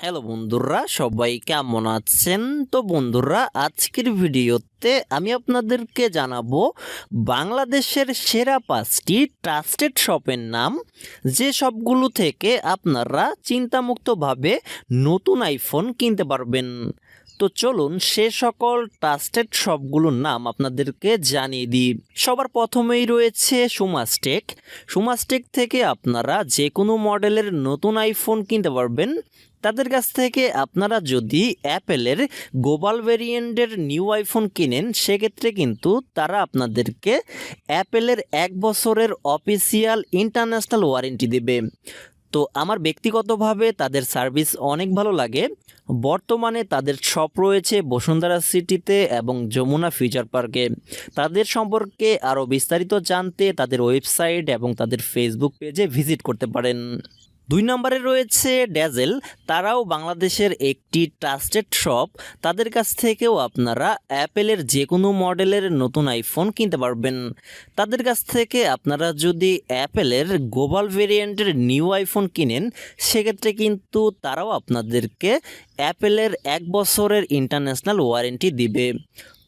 Hello বন্ধুরা, সবাই কেমন আছেন? তো বন্ধুরা, আজকের ভিডিওতে আমি আপনাদেরকে জানাব বাংলাদেশের সেরা পাঁচটি ট্রাস্টেড শপের নাম। যে সবগুলো থেকে আপনারা চিন্তামুক্তভাবে নতুন আইফোন কিনতে পারবেন। তো চলুন সে সকল ট্রাস্টেড শপগুলোর নাম আপনাদেরকে জানিয়ে দিই। সবার প্রথমেই রয়েছে সুমাস্টেক সুমাস্টেক থেকে আপনারা যে কোনো মডেলের নতুন আইফোন কিনতে পারবেন। তাদের কাছ থেকে আপনারা যদি অ্যাপেলের গ্লোবাল ভেরিয়েন্টের নিউ আইফোন কিনেন, সেক্ষেত্রে কিন্তু তারা আপনাদেরকে অ্যাপেলের এক বছরের অফিসিয়াল ইন্টারন্যাশনাল ওয়ারেন্টি দেবে। তো আমার ব্যক্তিগতভাবে তাদের সার্ভিস অনেক ভালো লাগে। বর্তমানে তাদের শপ রয়েছে বসুন্ধরা সিটিতে এবং যমুনা ফিউচার পার্কে। তাদের সম্পর্কে আরও বিস্তারিত জানতে তাদের ওয়েবসাইট এবং তাদের ফেসবুক পেজে ভিজিট করতে পারেন। দুই নম্বরে রয়েছে ড্যাজেল। তারাও বাংলাদেশের একটি ট্রাস্টেড শপ। তাদের কাছ থেকেও আপনারা অ্যাপেলের যে কোনো মডেলের নতুন আইফোন কিনতে পারবেন। তাদের কাছ থেকে আপনারা যদি অ্যাপেলের গ্লোবাল ভেরিয়েন্টের নিউ আইফোন কিনেন, সেক্ষেত্রে কিন্তু তারাও আপনাদেরকে অ্যাপেলের এক বছরের ইন্টারন্যাশনাল ওয়ারেন্টি দিবে।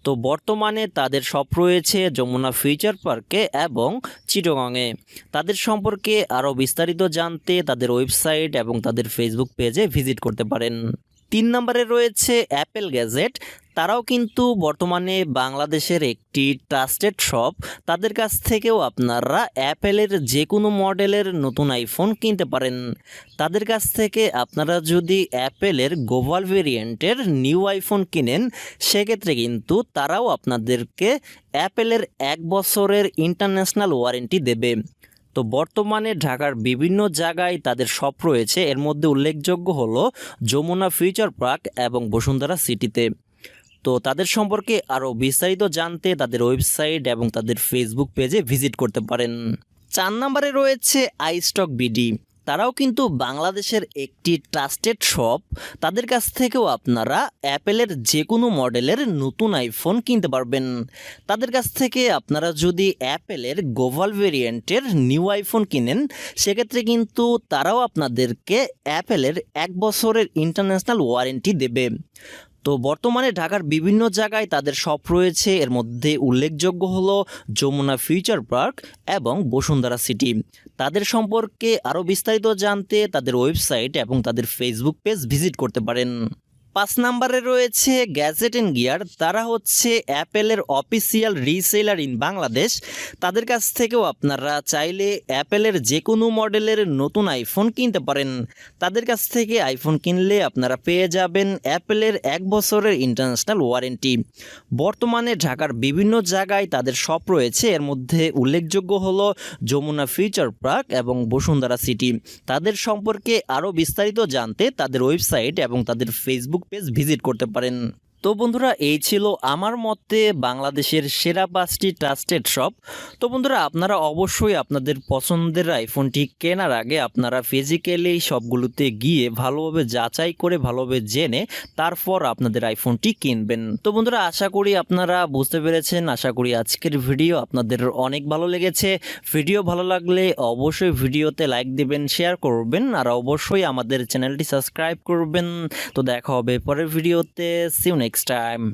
তো বর্তমানে তাদের সব রয়েছে যমুনা ফিউচার পার্কে এবং চিটগাঙে। তাদের সম্পর্কে আরও বিস্তারিত জানতে তাদের ওয়েবসাইট এবং তাদের ফেসবুক পেজে ভিজিট করতে পারেন। তিন নম্বরে রয়েছে অ্যাপেল গ্যাজেট। তারাও কিন্তু বর্তমানে বাংলাদেশের একটি ট্রাস্টেড শপ তাদের কাছ থেকেও আপনারা অ্যাপেলের যে কোনো মডেলের নতুন আইফোন কিনতে পারেন। তাদের কাছ থেকে আপনারা যদি অ্যাপেলের গ্লোবাল ভেরিয়েন্টের নিউ আইফোন কিনেন, সেক্ষেত্রে কিন্তু তারাও আপনাদেরকে অ্যাপেলের এক বছরের ইন্টারন্যাশনাল ওয়ারেন্টি দেবে। তো বর্তমানে ঢাকার বিভিন্ন জায়গায় তাদের শপ রয়েছে। এর মধ্যে উল্লেখযোগ্য হলো যমুনা ফিউচার পার্ক এবং বসুন্ধরা সিটিতে তো তাদের সম্পর্কে আরও বিস্তারিত জানতে তাদের ওয়েবসাইট এবং তাদের ফেসবুক পেজে ভিজিট করতে পারেন। চার নম্বরে রয়েছে আইস্টক বিডি তারাও কিন্তু বাংলাদেশের একটি ট্রাস্টেড শপ তাদের কাছ থেকেও আপনারা অ্যাপেলের যে কোনো মডেলের নতুন আইফোন কিনতে পারবেন। তাদের কাছ থেকে আপনারা যদি অ্যাপেলের গোভাল ভেরিয়েন্টের নিউ আইফোন কিনেন, সেক্ষেত্রে কিন্তু তারাও আপনাদেরকে অ্যাপেলের এক বছরের ইন্টারন্যাশনাল ওয়ারেন্টি দেবে। তো বর্তমানে ঢাকার বিভিন্ন জায়গায় তাদের শপ রয়েছে। এর মধ্যে উল্লেখযোগ্য হল যমুনা ফিউচার পার্ক এবং বসুন্ধরা সিটি। তাদের সম্পর্কে আরও বিস্তারিত জানতে তাদের ওয়েবসাইট এবং তাদের ফেসবুক পেজ ভিজিট করতে পারেন। পাঁচ নম্বরে রয়েছে গ্যাজেট অ্যান্ড গিয়ার তারা হচ্ছে অ্যাপেলের অফিসিয়াল রিসেলার ইন বাংলাদেশ তাদের কাছ থেকেও আপনারা চাইলে অ্যাপেলের যে কোনো মডেলের নতুন আইফোন কিনতে পারেন। তাদের কাছ থেকে আইফোন কিনলে আপনারা পেয়ে যাবেন অ্যাপেলের এক বছরের ইন্টারন্যাশনাল ওয়ারেন্টি বর্তমানে ঢাকার বিভিন্ন জায়গায় তাদের শপ রয়েছে। এর মধ্যে উল্লেখযোগ্য হলো যমুনা ফিউচার পার্ক এবং বসুন্ধরা সিটি তাদের সম্পর্কে আরও বিস্তারিত জানতে তাদের ওয়েবসাইট এবং তাদের ফেসবুক পেজ ভিজিট করতে পারেন। তো বন্ধুরা, এই ছিল আমার মতে বাংলাদেশের সেরা পাঁচটি ট্রাস্টেড শপ তো বন্ধুরা, আপনারা অবশ্যই আপনাদের পছন্দের আইফোনটি কেনার আগে আপনারা ফিজিক্যালি সবগুলোতে গিয়ে ভালোভাবে যাচাই করে, ভালোভাবে জেনে তারপর আপনাদের আইফোনটি কিনবেন। তো বন্ধুরা, আশা করি আপনারা বুঝতে পেরেছেন, আশা করি আজকের ভিডিও আপনাদের অনেক ভালো লেগেছে। ভিডিও ভালো লাগলে অবশ্যই ভিডিওতে লাইক দিবেন শেয়ার করবেন, আর অবশ্যই আমাদের চ্যানেলটি সাবস্ক্রাইব করবেন। তো দেখা হবে পরের ভিডিওতে। See you next time.